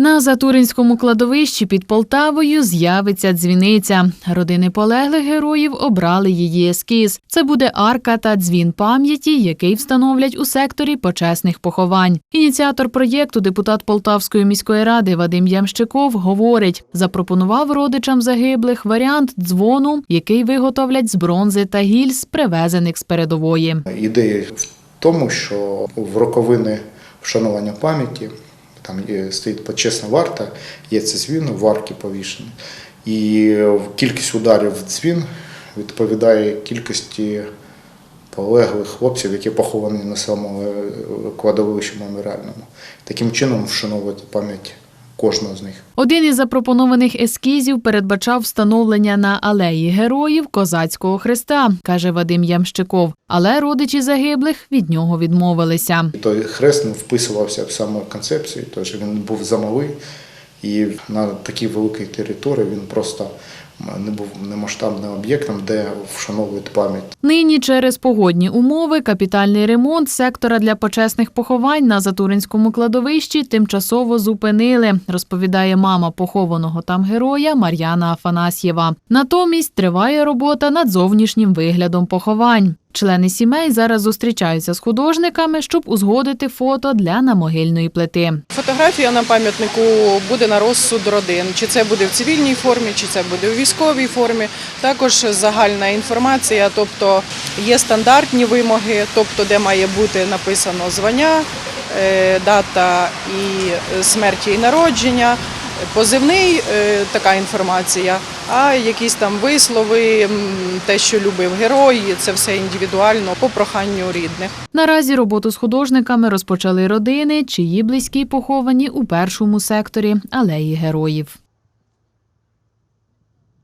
На Затуринському кладовищі під Полтавою з'явиться дзвіниця. Родини полеглих героїв обрали її ескіз. Це буде арка та дзвін пам'яті, який встановлять у секторі почесних поховань. Ініціатор проєкту, депутат Полтавської міської ради Вадим Ямщиков, говорить, запропонував родичам загиблих варіант дзвону, який виготовлять з бронзи та гільз, привезених з передової. Ідея в тому, що в роковини вшанування пам'яті там стоїть почесна варта, є це дзвін варки повішений. І кількість ударів в дзвін відповідає кількості полеглих хлопців, які поховані на самому е, кладовищі меморіальному. Таким чином вшановувати пам'ять кожного з них. Один із запропонованих ескізів передбачав встановлення на алеї героїв козацького хреста, каже Вадим Ямщиков. Але родичі загиблих від нього відмовилися. Той хрест не вписувався в саму концепцію, тож він був замалий, і на такій великій території він просто не був немасштабним об'єктом, де вшановують пам'ять. Нині через погодні умови капітальний ремонт сектора для почесних поховань на Затуринському кладовищі тимчасово зупинили, розповідає мама похованого там героя Мар'яна Афанасьєва. Натомість триває робота над зовнішнім виглядом поховань. Члени сімей зараз зустрічаються з художниками, щоб узгодити фото для намогильної плити. Фотографія на пам'ятнику буде на розсуд родин. Чи це буде в цивільній формі, чи це буде у військовій формі. Також загальна інформація, тобто є стандартні вимоги, тобто де має бути написано звання, е, дата і смерті і народження. Позивний е, така інформація, а якісь там вислови, те, що любив герой, це все індивідуально по проханню рідних. Наразі роботу з художниками розпочали родини, чиї близькі поховані у першому секторі алеї героїв.